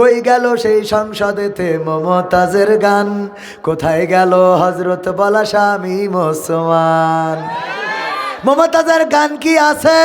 কই গেল সেই সংসদেতে মমতাজের গান? কোথায় গেল হজরত বলা স্বামী মুসলমান? মমতাজের গান কি আছে?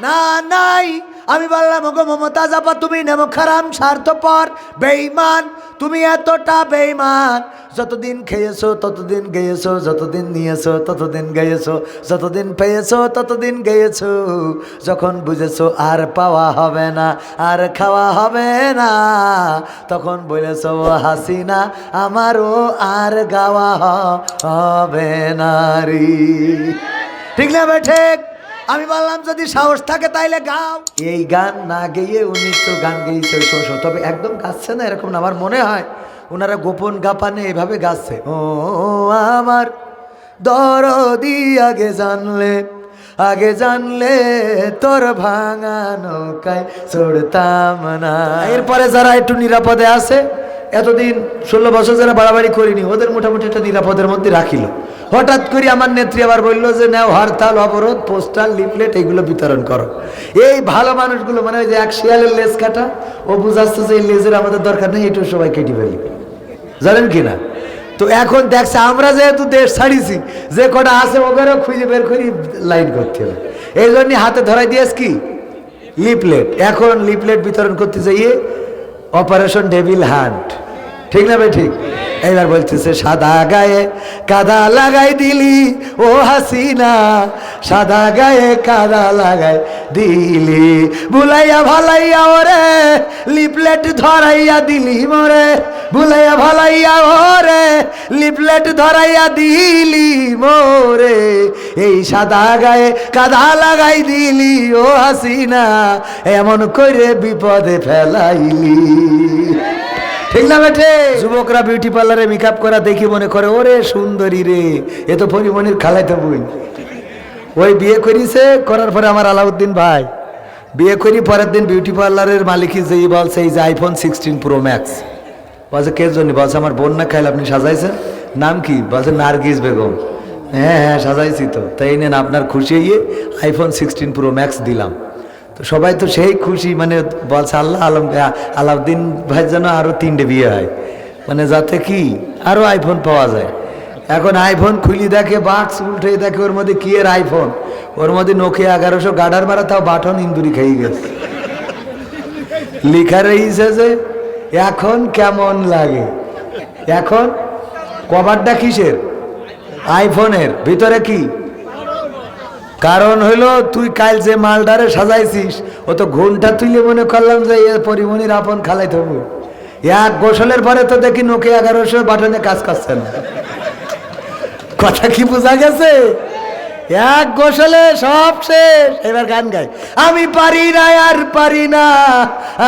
না, নাই। আমি বললাম, ওগো মমতাজ আপা, তুমি নেমো খারাম, স্বার্থপর বেইমান তুমি এতটা বেইমান যতদিন খেয়েছো, ততদিন গেয়েছো, যতদিন নিয়েছো, ততদিন গেয়েছো, যতদিন পেয়েছ, ততদিন গেয়েছো। যখন বুঝেছ আর পাওয়া হবে না, আর খাওয়া হবে না, তখন বলেছ হাসিনা, আমারও আর গাওয়া হবে না রে। ঠিক না বে, ঠিক? আমি বললাম, যদি সাহস থাকে তাইলে গাও। এই গান না গেয়ে উনি তো গান গেয়েছে, শো তবে একদম গাচ্ছে না, এরকম আমার মনে হয় ওনারা গোপন গাপানে এভাবে গাচ্ছে। ও, আমার দরদি আগে জানলে আগে জানলে তোর ভাঙা নৌকায় চড়তাম না। এরপরে যারা একটু নিরাপদে আছে, এতদিন ষোলো বছর যারা বাড়াবাড়ি করিনি, ওদের মোটামুটি একটা নিরাপদের মধ্যে রাখিল। হঠাৎ করে আমার নেত্রী আবার বলল যে, নাও, হরতাল, অবরোধ পোস্টার লিফলেট, এগুলো বিতরণ করো। এই ভালো মানুষগুলো মানে ওই যে এক শিয়ালের লেজ কাটা, ও বুঝাচ্ছে যে এই লেজের আমাদের দরকার নেই এটু সবাই কেটে ফেলি জানেন কি না? তো এখন দেখছে আমরা যেহেতু দেশ ছাড়িছি, যে কটা আছে ওদেরও খুঁজে বের করি, লাইন করতে হবে। এই জন্য হাতে ধরাই দিয়েছ কি? লিপলেট এখন লিপলেট বিতরণ করতে যাইয়ে অপারেশন ডেভিল হান্ট ঠিক না ঠিক? এইবার বলতেছে, সাদা গায়ে কাদা লাগাই দিলি, ও হাসিনা। সাদা গায়ে কাদা লাগাই দিলি। বুলাইয়া ভালাইয়া ওরে, লিপলেট ধরাইয়া দিলি মোরে। বুলাইয়া ভালাইয়া ওরে, লিপলেট ধরাইয়া দিলি মোরে। এই সাদা গায়ে কাদা লাগাই দিলি, ও হাসিনা। এমন করে বিপদে ফেলাইলি। ঠিক না বেঠে? যুবকরা বিউটি পার্লারে মেকআপ করা দেখি মনে করে, ওরে সুন্দরী রে, এ তো পরিমণির খালাইতে বই। ওই বিয়ে করিছে, করার পরে আমার আলাউদ্দিন ভাই। বিয়ে করি, পরের দিন বিউটি পার্লারের মালিকই যেই বলছে, এই যে আইফোন সিক্সটিন প্রো ম্যাক্স বলছে, কে জন্য? বলছে, আমার বোন না খাইলে আপনি সাজাইছেন? নাম কি? বলছে, নার্গিস বেগম। হ্যাঁ হ্যাঁ সাজাইছি তো। তাই নেন, আপনার খুশি আইফোন সিক্সটিন প্রো ম্যাক্স দিলাম। তো সবাই তো সেই খুশি মানে বলছে, আল্লাহ আলম আলাউদ্দিন ভাই যেন আরও তিনটে বিয়ে হয়। মানে যাতে কি আরও আইফোন পাওয়া যায়। এখন আইফোন খুলি দেখে, বাক্স উল্টে দেখে, ওর মধ্যে কি এর আইফোন ওর মধ্যে নোকিয়া এগারোশো গাডার মারা, তাও বাটন ইন্দুরি খেয়ে গেছে। লিখা রয়েছে যে, এখন কেমন লাগে? এখন কভারটা কিসের? আইফোনের ভিতরে কি? কারণ হইল, তুই কাল যে মালডারে সাজাইছিস, ও তো ঘুমটা তুইলে মনে করলাম যে এ পরিমণির আপন খালাই থবু এক গোসলের পরে তো দেখি নোকে এগারোশো বাটনে কাজ করছে না। কথা কি বোঝা গেছে? এক গোসলে সব শেষ, এবার গান গাই। আমি পারি না, আর পারি না,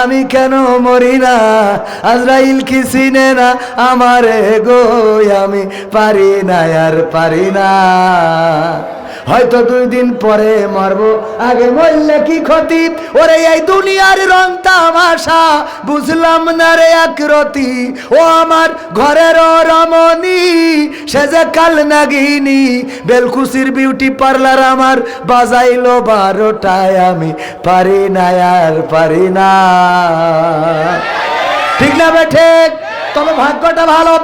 আমি কেন মরি না? আজরাইল কি চিনে না আমারে গো, আমি পারি না, আর পারি না। হয়তো দুই দিন পরে মরবো। আগে মরলে কি ক্ষতি? ওরে, এই দুনিয়ার রং তামাশা, বুঝলাম না রে এক রতি। ও আমার ঘরের রমণী, সে যে কাল নাগিনী। বেলকুসির বিউটি পার্লার আমার বাজাইলো বারোটায়, আমি পারি না, আর পারি না। ঠিক না বে, ঠিক? তবে ভাগ্যটা ভালো।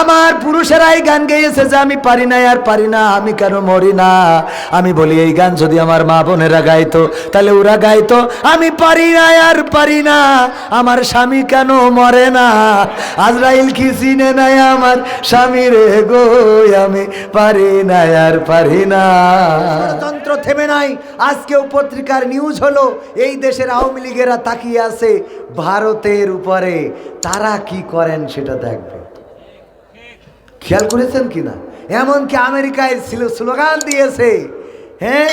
আমার পুরুষেরাই গান গেয়েছে যে আমি পারি না আর পারি না, আমি কেন মরি না? আমি বলি, এই গান যদি আমার মা বোনেরা গাইতো, তাহলে ওরা গাইতো, আমি পারি না আর পারি না, আমার স্বামী কেন মরে না? আজরাইল কি চিনে নাই আমার স্বামী রে গো, আমি পারি না আর পারি না। তন্ত্র থেমে নাই, আজকেও পত্রিকার নিউজ হলো, এই দেশের আওয়ামী লীগেরা তাকিয়ে আছে, ভারতের উপরে, তারা কি করেন সেটা দেখবে। খেয়াল করেছেন কিনা? এমনকি আমেরিকায় ছিল স্লোগান দিয়েছে হ্যাঁ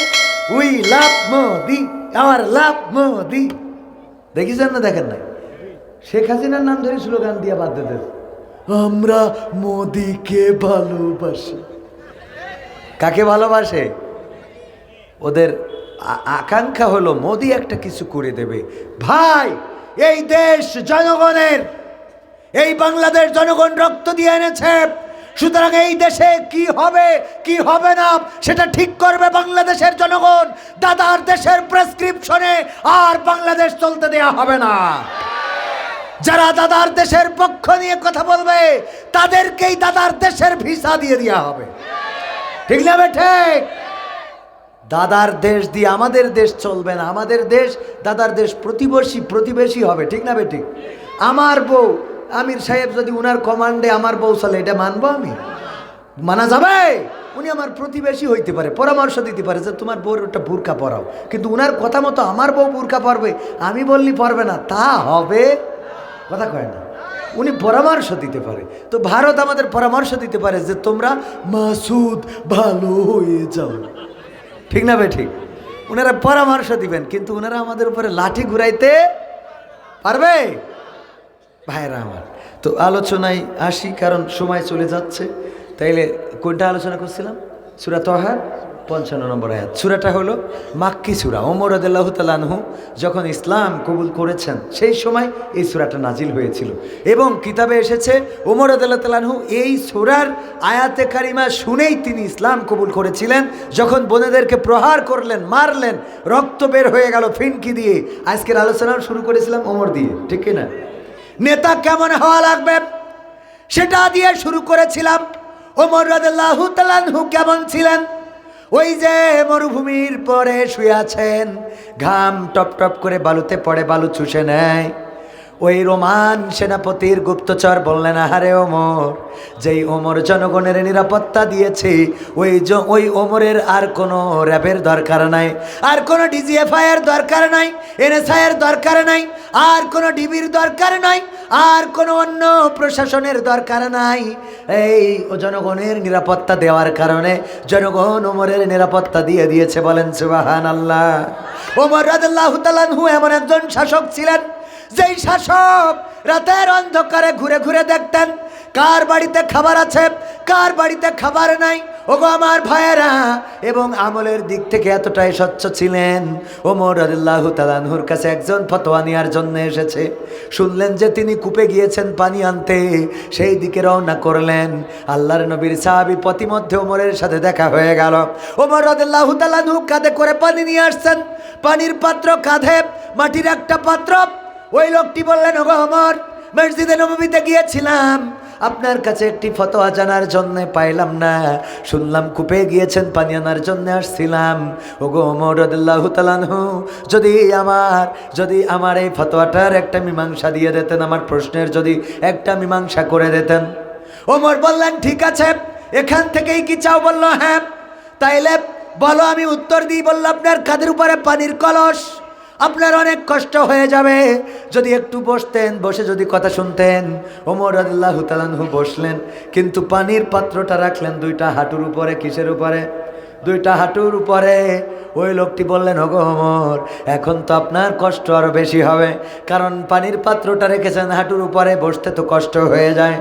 উই লাভ মোদি আমার লাভ মোদি। দেখেছেন না, দেখেন নাই? শেখ হাসিনার নাম ধরে স্লোগান দিয়ে বাদ দিতে আমরা মোদিকে ভালোবাসি। কাকে ভালোবাসে? ওদের আকাঙ্ক্ষা হলো মোদি একটা কিছু করে দেবে। ভাই, এই দেশ জনগণের, এই বাংলাদেশ জনগণ রক্ত দিয়ে এনেছে। সুতরাং এই দেশে কি হবে কি হবে না, সেটা ঠিক করবে বাংলাদেশের জনগণ। দাদার দেশের প্রেসক্রিপশনে আর বাংলাদেশ চলতে দেয়া হবে না। যারা দাদার দেশের পক্ষ নিয়ে কথা বলবে, তাদেরকেই দাদার দেশের ভিসা দিয়ে দেওয়া হবে। ঠিক না ঠিক? দাদার দেশ দিয়ে আমাদের দেশ চলবে না। আমাদের দেশ, দাদার দেশ প্রতিবেশী প্রতিবেশী হবে। ঠিক না বে ঠিক? আমার বউ আমির সাহেব যদি উনার কমান্ডে আমার চলে, এটা মানবো আমি? মানা যাবে? উনি আমার প্রতিবেশী হইতে পারে, পরামর্শ দিতে পারে যে তোমার বউর একটা বুরকা পরাও। কিন্তু উনার কথা মতো আমার বউ বুরকা পরবে, আমি বললি পরবে না, তা হবে? কথা কয় না। উনি পরামর্শ দিতে পারে। তো ভারত আমাদের পরামর্শ দিতে পারে যে তোমরা মাসুদ ভালো হয়ে যাও। ঠিক না ভাই? ঠিক। ওনারা পরামর্শ দিবেন, কিন্তু ওনারা আমাদের উপরে লাঠি ঘুরাইতে পারবে? ভাইরা আমার। তো আলোচনায় আসি, কারণ সময় চলে যাচ্ছে। তাইলে কোনটা আলোচনা করছিলাম? সুরা তহার পঞ্চান্ন নম্বর আয়াত। সুরাটা হলো মাক্কি সুরা। ওমর আদাল্লাহ তালানহু যখন ইসলাম কবুল করেছেন, সেই সময় এই সুরাটা নাজিল হয়েছিল। এবং কিতাবে এসেছে, ওমর আদাল্লাহ তালানহু এই সুরার আয়াতে কারিমা শুনেই তিনি ইসলাম কবুল করেছিলেন। যখন বোনেদেরকে প্রহার করলেন, মারলেন, রক্ত বের হয়ে গেল ফিনকি দিয়ে। আজকের আলোচনা শুরু করেছিলাম ওমর দিয়ে, ঠিক কিনা? নেতা কেমন হওয়া লাগবে? সেটা দিয়ে শুরু করেছিলাম। ওমর রাজু তালানহু কেমন ছিলেন? ওই যে মরুভূমির পরে শুয়ে আছেন, ঘাম টপ টপ করে বালুতে পড়ে, বালু চুষে নেয়। ওই রোমান সেনাপতির গুপ্তচর বললেন, আহারে ওমর, যেই ওমর জনগণের নিরাপত্তা দিয়েছে, ওই ওই ওমরের আর কোনো র্যাবের দরকার নাই, আর কোনো ডিজিএফআই এর দরকার নাই এনএসআই এর দরকার নাই, আর কোনো ডিবির দরকার নাই, আর কোনো অন্য প্রশাসনের দরকার নাই। এই জনগণের নিরাপত্তা দেওয়ার কারণে জনগণ ওমরের নিরাপত্তা দিয়ে দিয়েছে বলেন সুবাহান আল্লাহ ওমর তাআলাহু এমন একজন শাসক ছিলেন যেই শাসক রাতের অন্ধকারে ঘুরে ঘুরে দেখতেন, কার বাড়িতে খাবার আছে, কার বাড়িতে খাবার নাই, ওগো আমার ভাইয়েরা। এবং আমলের দিক থেকে এতটাই স্বচ্ছ ছিলেন। ওমর আল্লাহ তালানহুর কাছে একজন ফতোয়া নেওয়ার জন্য এসেছে। শুনলেন যে তিনি কূপে গিয়েছেন পানি আনতে, সেই দিকে রওনা করলেন। আল্লাহর নবীর সাহাবি পথিমধ্যে ওমরের সাথে দেখা হয়ে গেল। ওমর আল্লাহ তালানহু কাঁধে করে পানি নিয়ে আসছেন। পানির পাত্র কাঁধে, মাটির একটা পাত্র। ওই লোকটি বললেন, ওগো অমর, মসজিদে নবমীতে গিয়েছিলাম। আপনার কাছে একটি ফতোয়া জানার জন্য পাইলাম না। শুনলাম কূপে গিয়েছেন, পানি আনার জন্য আসছিলাম। ওগো অমর রদুল্লাহ তালানহু যদি আমার যদি আমার এই ফতোয়াটার একটা মীমাংসা দিয়ে দিতেন, আমার প্রশ্নের যদি একটা মীমাংসা করে দিতেন। ওমর বললেন, ঠিক আছে, এখান থেকেই কি চাও? বলল হ্যাঁ। তাইলে বলো, আমি উত্তর দিই। বলল, আপনার কাদের উপরে পানির কলস। আপনার অনেক কষ্ট হয়ে যাবে। যদি একটু বসতেন, বসে যদি কথা শুনতেন। ওমর আল্লাহ তালানহু বসলেন, কিন্তু পানির পাত্রটা রাখলেন দুইটা হাঁটুর উপরে, কিসের উপরে? দুইটা হাঁটুর উপরে। ওই লোকটি বললেন, ওগো ওমর, এখন তো আপনার কষ্ট আরও বেশি হবে, কারণ পানির পাত্রটা রেখেছেন হাঁটুর উপরে, বসতে তো কষ্ট হয়ে যায়।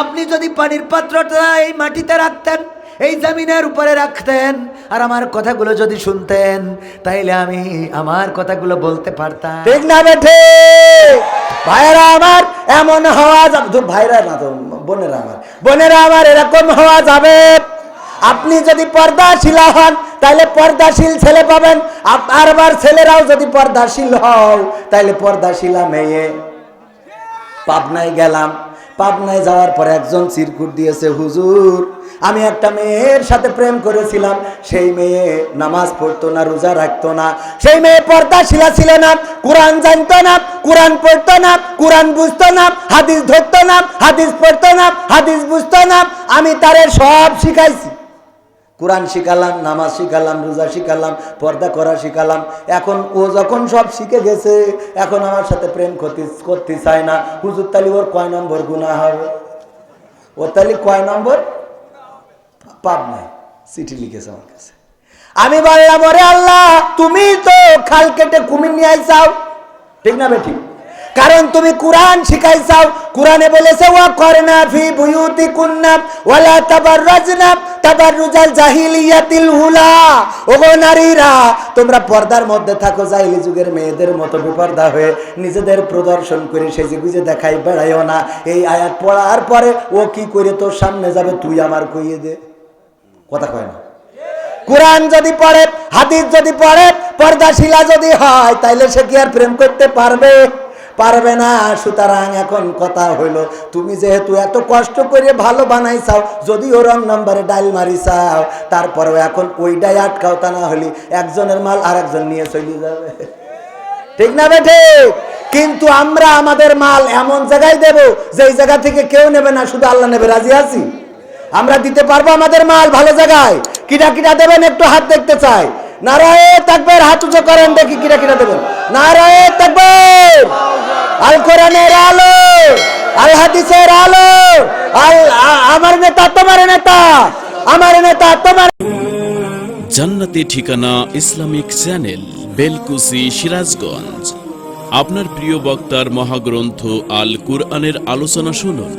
আপনি যদি পানির পাত্রটা এই মাটিতে রাখতেন এই জমিনের উপরে রাখতেন। আর আমার কথাগুলো যদি শুনতেন, তাইলে আমি আমার কথাগুলো বলতে পারতাম। ঠিক না বেঠে ভাইরা আমার, এমন হওয়া যাবে ভাইরা না তো, বোনেরা আমার। বোনেরা আমার, এরকম হওয়া যাবে। আপনি যদি পর্দাশীলা হন তাহলে পর্দাশীল ছেলে পাবেন। আপ- আর আবার ছেলেরাও যদি পর্দাশীল হও তাহলে পর্দাশীলা মেয়ে। পাবনায় গেলাম। পাবনায় যাওয়ার পরে একজন চিরকুট দিয়েছে, হুজুর আমি একটা মেয়ের সাথে প্রেম করেছিলাম। সেই মেয়ে নামাজ পড়তো না, রোজা রাখতো না। সেই মেয়ে পর্দা শিলা ছিল না, কোরআন জানতো না, কোরআন পড়তো না, কোরআন বুঝতো না, হাদিস ধরতো না, হাদিস পড়তো না, হাদিস বুঝতো না। আমি তারে সব শিখাইছি। কোরআন শিখালাম, নামাজ শিখালাম, রোজা শিখালাম, পর্দা করা শিখালাম। এখন ও যখন সব শিখে গেছে, এখন আমার সাথে প্রেম করতে করতে চায় না। হুজুর তালি ওর কয় নম্বর গুণা হবে? ও তালি কয় নম্বর? পাপ নাই, চিঠি লিখেছে আমার কাছে। আমি বললাম, ওরে আল্লাহ, তুমি তো খাল কেটে কুমির নিয়ে আইসাও। ঠিক না বেঠিক? কারণ তুমি কোরআন শিখাইছাও কোরআনে বলেছে, ওয়া করনা ফি বুয়ুতি কুন্না ওয়ালা তাবাররাজনা তাবাররুজাল জাহিলিয়াতিল হুলা। ওগো নারীরা, তোমরা পর্দার মধ্যে থাকো, জাহিলি যুগের মেয়েদের মতো বিপর্দা হয়ে নিজেদের প্রদর্শন করে সেজে গুজে দেখাই বেড়াইও না। এই আয়াত পড়ার পরে ও কি করে তোর সামনে যাবে, তুই আমার কইয়ে দে। কথা কয় না। কোরআন যদি পড়ে, হাদিস যদি পড়ে, পর্দাশিলা যদি হয়, তাইলে সে কি আর প্রেম করতে পারবে? পারবে না। সুতরাং এখন কথা হইল, তুমি যেহেতু এত কষ্ট করে ভালো বানাইছাও, যদি ও রং নম্বরে ডাইল মারিছাও, তারপরেও এখন ওইটাই আটকাও তা না হলে একজনের মাল আর একজন নিয়ে চলে যাবে। ঠিক না বেঠে কিন্তু আমরা আমাদের মাল এমন জায়গায় দেব, যেই জায়গা থেকে কেউ নেবে না, শুধু আল্লাহ নেবে, রাজি আছি? আমরা দিতে পারব আমাদের মাল ভালো জায়গায়। কিটা কিটা দেবেন, একটু হাত দেখতে চাই। আমার নেতা, তোমার নেতা, আমার নেতা, তোমার জান্নাতি ঠিকানা ইসলামিক চ্যানেল, বেলকুসি, সিরাজগঞ্জ। আপনার প্রিয় বক্তার মহাগ্রন্থ আল কুরআনের আলোচনা শুনুন।